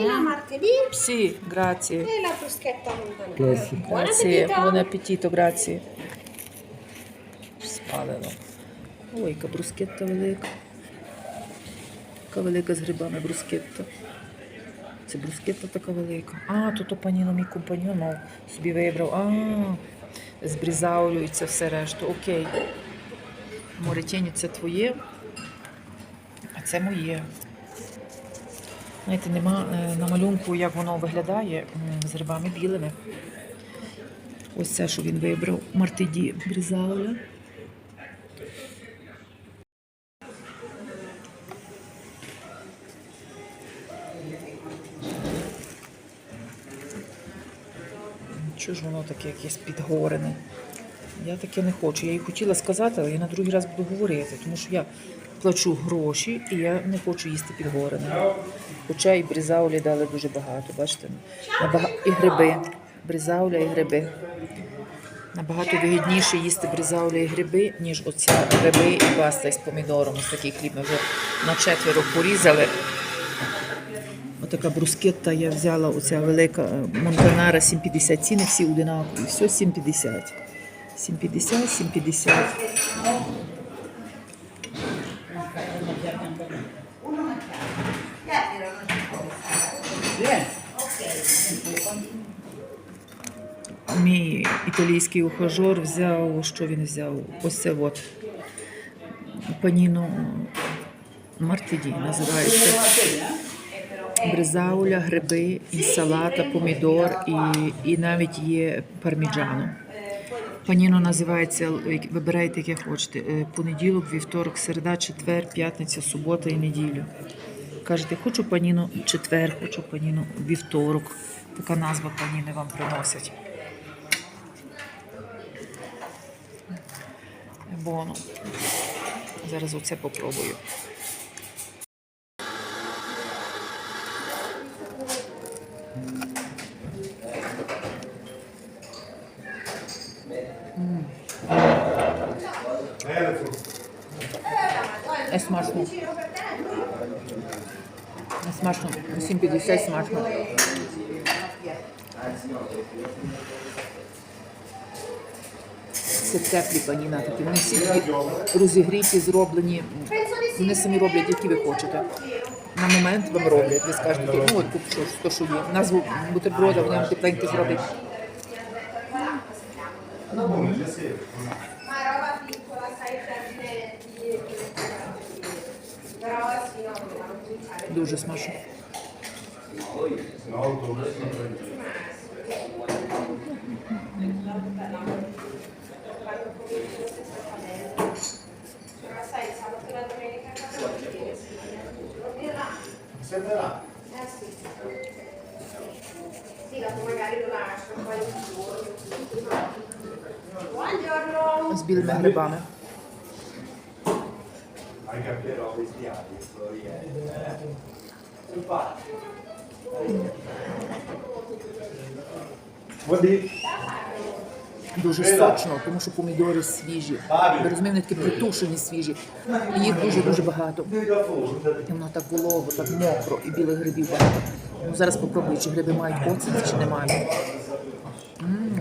La martedì Sì, grazie. e la bruschetta Grazie, appetito! buon appetito, grazie. Спалено. Ой, яка брускетта велика. Яка велика з грибами брускетта. Це брускетта така велика. А, то то паніно мій компаньон собі вибрав. А, з брізаулю і це все решту. Окей. Моретєні це твоє, а це моє. Знаєте, нема е, на малюнку, як воно виглядає з грибами білими. Ось це, що він вибрав. Мартиді Брізауля. Чого ж воно таке якесь підгорене? Я таке не хочу. Я їй хотіла сказати, але я на другий раз буду говорити, тому що я плачу гроші і я не хочу їсти підгорене. Хоча і брізаулі дали дуже багато, бачите? І гриби. Брізауля і гриби. Набагато вигідніше їсти брізауля і гриби, ніж оця гриби і паста із помідором. Ось такий хліб ми вже на четверо порізали. Отака брускетта я взяла, оця велика е, Монтанара 7,50 ціни, всі одинакові. Все 7,50. 7,50, 7,50. Мій італійський ухажор взяв, що він взяв? Ось це от. Паніно Мартиді називається. Бризауля, гриби, салата, помідор і, і навіть є парміджано. Паніно називається, вибирайте, яке хочете. Е, Понеділок, вівторок, середа, четвер, п'ятниця, субота і неділю. Кажете, хочу паніно четвер, хочу паніно вівторок. Така назва паніни вам приносять. Боно. Зараз оце попробую. Е, смачно. Е, Смачно. 7,50 смачно. Це теплі паніна такі. Вони всі такі розігріті, зроблені. Вони самі роблять, які ви хочете. На момент вам роблять. Ви скажете, ну от що, то, що є. Назву бутерброда, вони вам тепленько зроблять. Eh giorni. Buongiorno! З білими грибами. Dire? Дуже сочно, тому що помідори свіжі. Ви розумієте, такі притушені свіжі. І їх дуже-дуже багато. І воно так волого, так мокро, і білих грибів багато. Ну, зараз попробую, чи гриби мають оцет, чи не мають. М.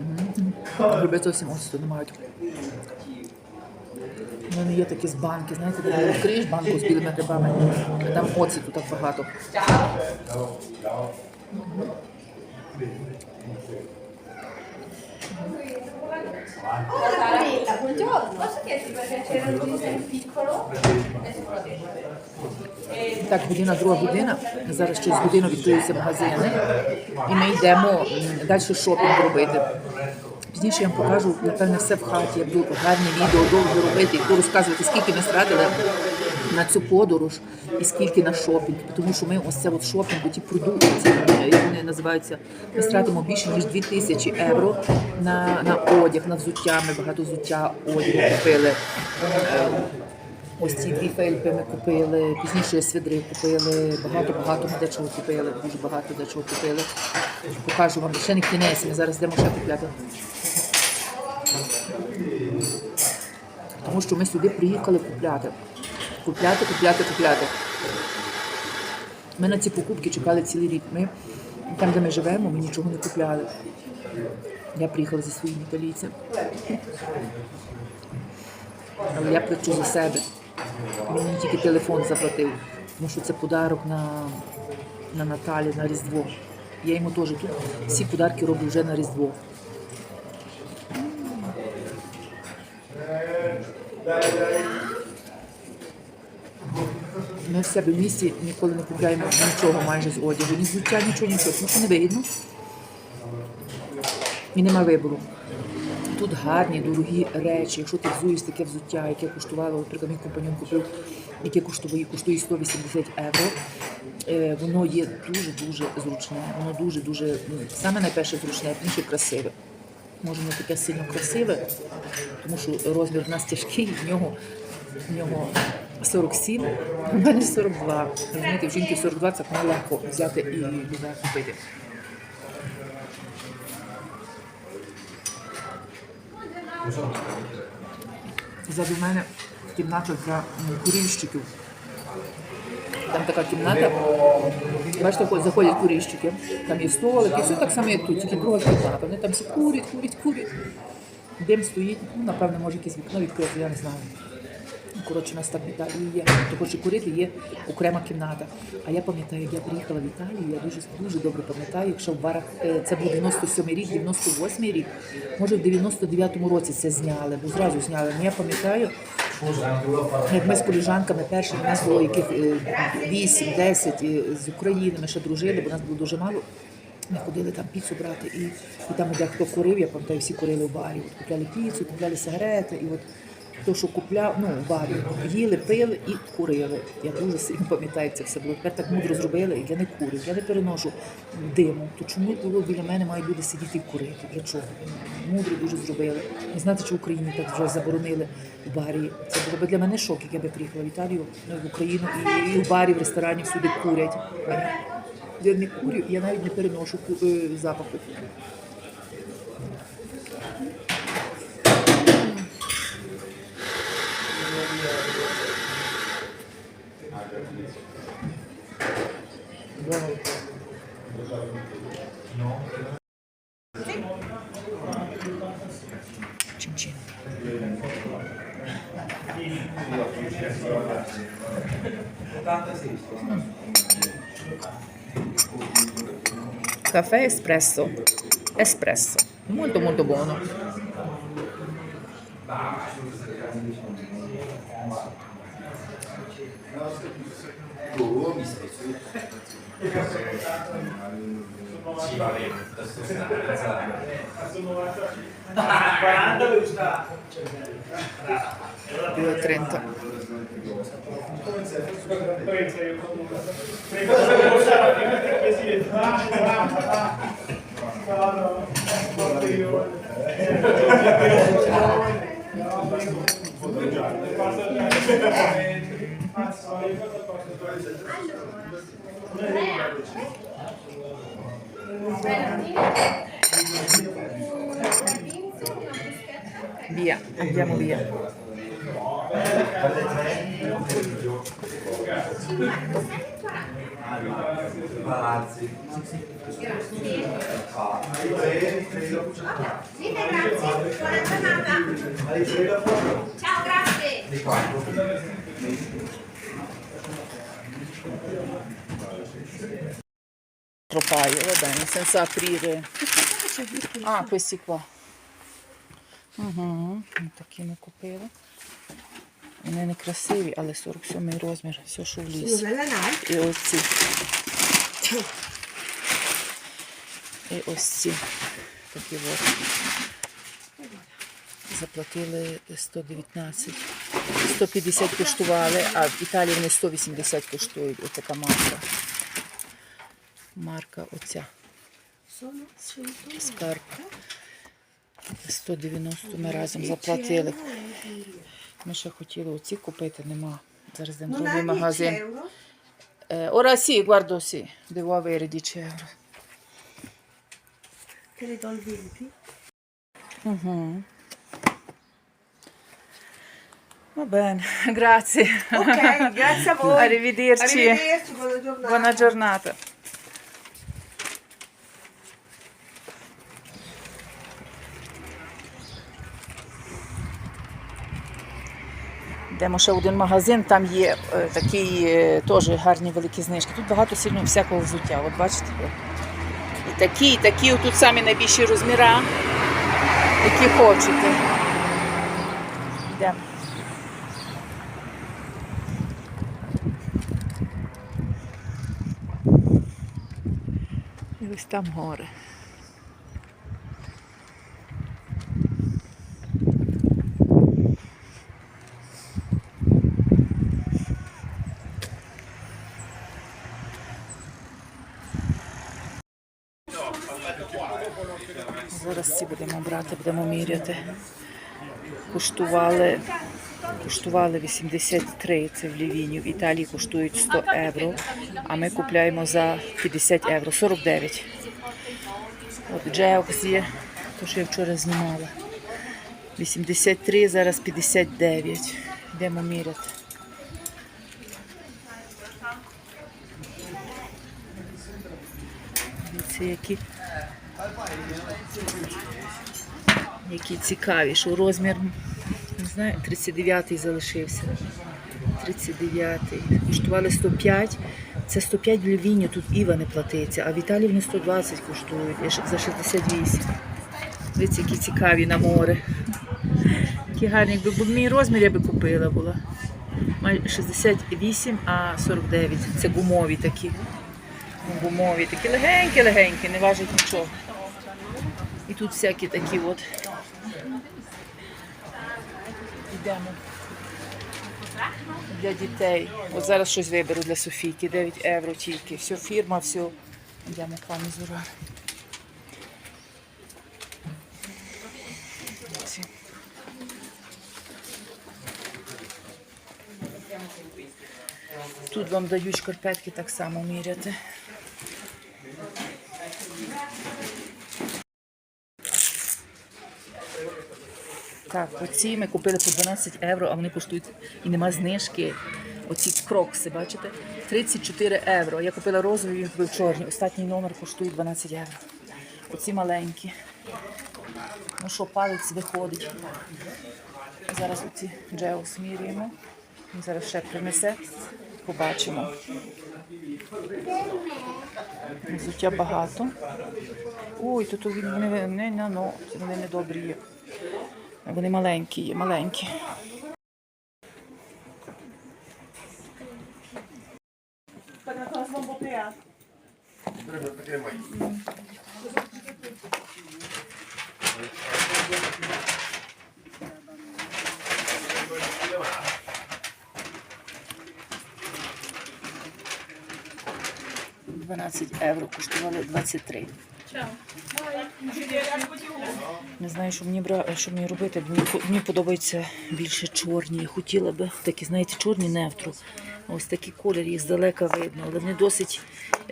М. Гриби зовсім оцету не мають. У мене є такі з банки, знаєте, коли відкриєш банку з білими грибами, там оцету так багато. Piccolo? Так, година, друга година. Зараз через годину відкриються магазини, і ми йдемо далі шопінг робити. Пізніше я вам покажу, напевне, все в хаті. Я буду гарні відео довго робити і розказувати, скільки ми стратили на цю подорож і скільки на шопінг. Тому що ми ось це от шопінг, ті продукти, як вони називаються, ми стратимо більше ніж 2 тисячі євро на, на одяг, на взуття. Ми багато взуття одягу купили. Е, Ось ці дві фельпи ми купили, пізніше свідри купили, багато-багато ми дечого купили, дуже багато дечого купили. Покажу вам, ще не кінець, ми зараз йдемо ще купляти. Тому що ми сюди приїхали купляти. Купляти, купляти, купляти. Ми на ці покупки чекали цілий рік. Ми там, де ми живемо, ми нічого не купляли. Я приїхала зі своїм італійцем. Але я плачу за себе. Мені тільки телефон заплатив, тому що це подарок на, на Наталі, на Різдво. Я йому теж тут всі подарки роблю вже на Різдво. Ми в себе в місті ніколи не купляємо нічого майже з одягу, ні взуття, нічого, нічого, тому не вигідно. І нема вибору. Тут гарні, дорогі речі. Якщо ти взуєш таке взуття, яке коштувало, наприклад, мій компаньон купив, яке коштує, коштує 180 євро, е, воно є дуже-дуже зручне. Воно дуже-дуже, ну, саме найперше зручне, інше красиве. Може не таке сильно красиве, тому що розмір в нас тяжкий, в нього, в нього 47, у мене 42. Розумієте, в жінки 42 це нелегко взяти і любе купити. Ззаду мене кімната для курільщиків. Там така кімната. Бачите, ходять- заходять курільщики. Там є столик, і все так само, як тут, тільки друга кімната. Вони там всі курять, курять, курять. Дим стоїть, ну, напевно, може якесь вікно відкрити, я не знаю. Ну, Коротше, у нас так в Італії є. Хто хоче курити, є окрема кімната. А я пам'ятаю, як я приїхала в Італію, я дуже дуже добре пам'ятаю, якщо в барах е, це був 97 рік, 98 рік, може в 99-му році це зняли, бо зразу зняли. Ну, я пам'ятаю, ми з коліжанками перші, у нас було яких 8-10 з України, ми ще дружили, бо нас було дуже мало. Ми ходили там піцу брати, і, і там, де хто курив, я пам'ятаю, всі курили в барі. От купляли піцу, купляли сигарети, і от хто що купляв, ну, барі, їли, пили і курили. Я дуже сильно пам'ятаю, це все було. Тепер так мудро зробили, я не курю, я не переношу диму. То чому було біля мене мають люди сидіти і курити? Для чого? Мудро дуже зробили. Не знати, чи в Україні так вже заборонили в барі. Це було б для мене шок, як я би приїхала в Італію, ну, в Україну, і, і в барі, в ресторані всюди курять. Я- не курю, я навіть не переношу е, запаху. Cincin. Caffè espresso, espresso, molto molto buono. Sì, va bene, adesso sono a 40 dove sta il cervello. 30. Allora. Via, andiamo via. Palazzi. Dite grazie, buona giornata. Ciao, grazie. Bene, senza aprire. Ah, questi qua. Угу. Такі ми купили. Вони не красиві, але 47 розмір, все, що в ліс. І ось ці. І ось ці. Такі от. Заплатили 119. 150 коштували, а в Італії вони 180 коштують. Ось така марка. Марка оця. Скарб. 190 ми разом заплатили. Ми ще хотіли оці купити, нема. Зараз йдемо в другий магазин. Eh, ora sì, guardo sì, devo avere 10 euro. Te le do il 20? Va bene, grazie. Ok, grazie a voi. Arrivederci. Arrivederci, buona giornata. Buona giornata. Йдемо ще один магазин, там є е, такі е, теж гарні великі знижки. Тут багато сильно всякого взуття. От бачите? І такі, і такі, тут самі найбільші розміри, які хочете. Йдемо. І ось там гори. Зараз будемо будемо міряти. Коштували, коштували 83, це в Лівіні. В Італії коштують 100 євро, а ми купляємо за 50 євро, 49. От Джеокс є, то, що я вчора знімала. 83, зараз 59. Йдемо міряти. Дивіться, які, які цікаві, що розмір, не знаю, 39-й залишився. 39-й. Коштували 105. Це 105 в Львівні, тут Іва не платиться, а в Італії вони 120 коштують за 68. Дивіться, які цікаві на море. Які гарні, якби був мій розмір, я би купила була. Май- 68, а 49. Це гумові такі. Гумові, такі легенькі-легенькі, не важать нічого. І тут всякі такі от. Йдемо для дітей. От зараз щось виберу для Софійки, 9 євро тільки. Все, фірма, все. Йдемо пані Зурар. Ці. Тут вам дають шкарпетки так само міряти. Так, оці ми купили по 12 євро, а вони коштують і нема знижки. Оці крокси, бачите? 34 євро. Я купила розові, він купив чорні. Останній номер коштує 12 євро. Оці маленькі. Ну що, палець виходить. Зараз оці джеус міряємо. Він зараз ще принесе. Побачимо. Взуття багато. Ой, тут вони не на вони недобрі є. Вони маленькі є, маленькі. Дванадцять євро коштували 23. Не знаю, що мені бра... що мені робити. Мені, мені подобаються більше чорні. Я хотіла би такі, знаєте, чорні невтру. Ось такий колір, їх здалека видно, але вони досить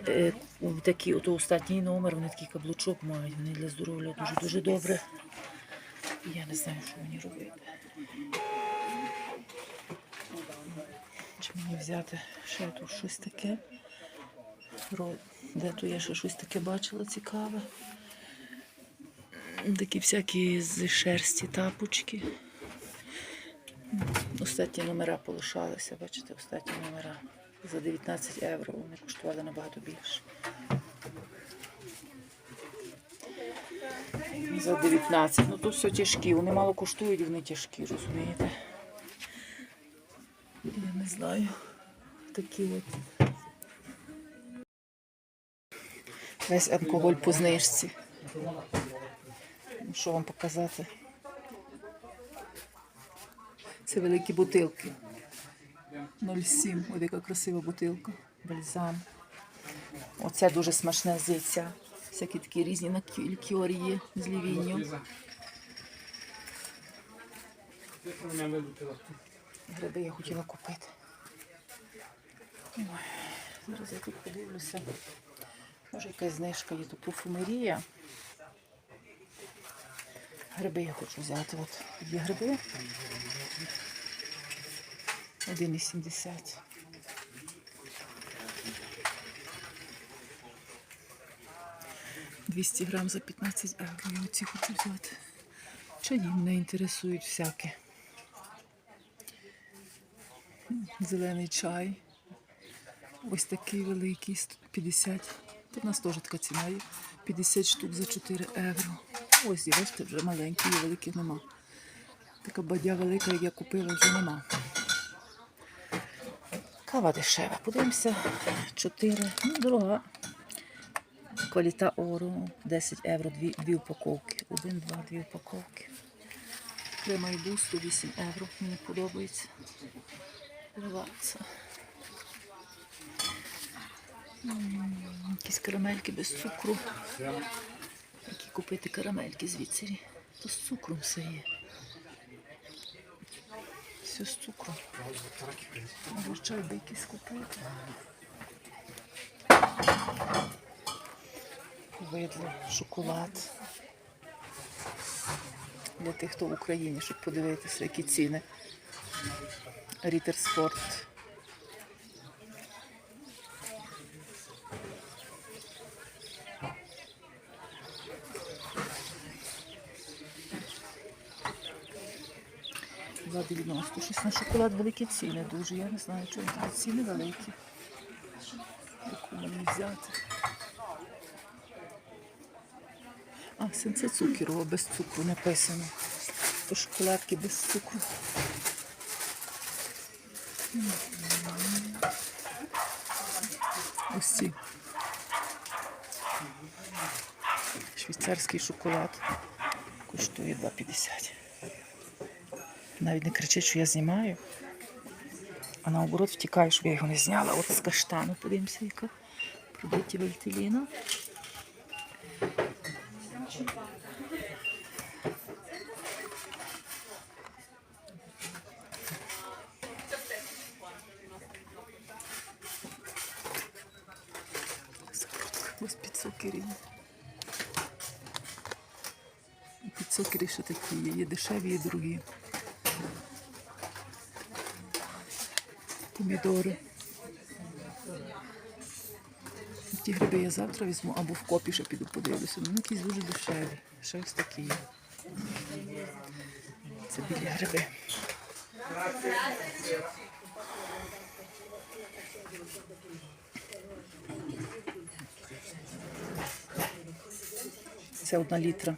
е, такі, ото останній номер, вони такий каблучок мають. Вони для здоров'я дуже дуже добре. Я не знаю, що мені робити. Чи мені взяти ще тут щось таке? Де то я ще щось таке бачила цікаве. Такі всякі з шерсті тапочки. Остатні номера полишалися, бачите, остатні номера. За 19 євро вони коштували набагато більше. За 19. Ну тут все тяжкі. Вони мало коштують, вони тяжкі, розумієте? Я не знаю. Такі от. Весь алкоголь по знижці. Ну, Що вам показати? Це великі бутилки. 0,7. Ось яка красива бутилка. Бальзам. Оце дуже смачне зиця. Всякі такі різні лікьори є з лівінню. Гриби я хотіла купити. Ой, зараз я тут подивлюся. Може якась знижка є тут парфумерія. Гриби я хочу взяти. От є гриби. 1,70. Двісті грам за 15 євро. Я оці хочу взяти. Чаї мене інтересують всяке. Зелений чай. Ось такий великий, 50. Тут у нас теж така ціна є. 50 штук за 4 євро. Ось, і вже маленькі, є, великих нема. Така бадя велика, як я купила, вже нема. Кава дешева. Подивимося. 4. Ну, дорога. Кваліта ору 10 євро, дві, дві упаковки. Один, два, дві упаковки. І бус 108 євро. Мені подобається. Релакса. Якісь карамельки без цукру. Які купити карамельки звідси. То з цукром все є. Все з цукром. Може чай би якийсь купити. Видно, шоколад. Для тих, хто в Україні, щоб подивитися, які ціни. Рітер Спорт. За 90. Щось на шоколад великі ціни дуже. Я не знаю, чому такі ціни великі. Яку мені взяти. А, сенце цукерова без цукру написано. То шоколадки без цукру. Ось ці. Швейцарський шоколад коштує 2,50. Навіть не кричить, що я знімаю, а наоборот втікає, щоб я його не зняла. От з каштану подивимося, яка продукті Вельтеліна. Ось підсокері. Підсокері ще такі є. Є дешеві, є дорогі. Помідори. Ті гриби я завтра візьму або в копі ще піду подивлюся. Ну, якісь дуже дешеві. Ще ось такі. Це білі гриби. Це одна літра.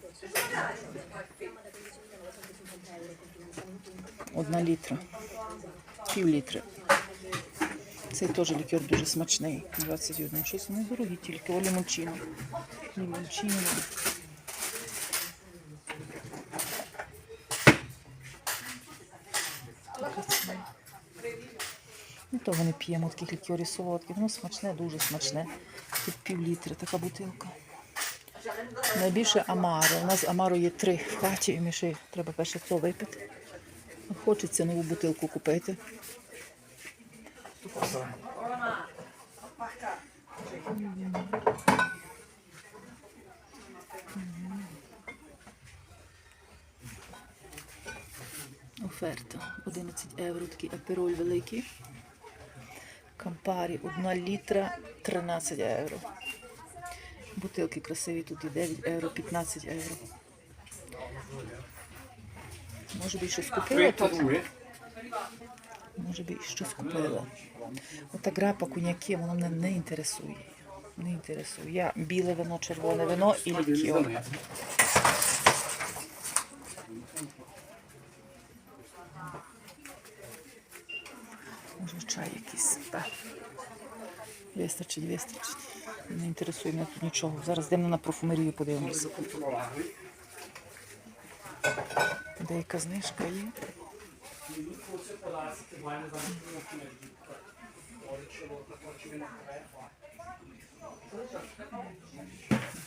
Одна літра. Пів літри. Цей теж лікер дуже смачний. 21. Щось не дорогі тільки. О, лімончино. Лімончино. Ну, того не п'ємо таких лікерів солодких. Воно смачне, дуже смачне. Тут пів літра така бутилка. Найбільше Амаро. У нас Амаро є три в хаті, і ми ще треба перше це випити. Хочеться нову бутилку купити. Оферта 11 євро, такий апероль великий. Кампарі 1 літра 13 євро. Бутилки красиві тут і 9 євро, 15 євро. Може би і щось купила тут? Може би щось купила. Ота грапа коньяки, воно мене не інтересує. Не інтересує. Я біле вино, червоне вино і лікер. Може чай якийсь. Так. Вистачить, вистачить. Не інтересує мене тут нічого. Зараз йдемо на парфумерію, подивимося. Деяка знижка є.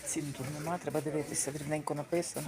Цін тут нема, треба дивитися, дрібненько написано.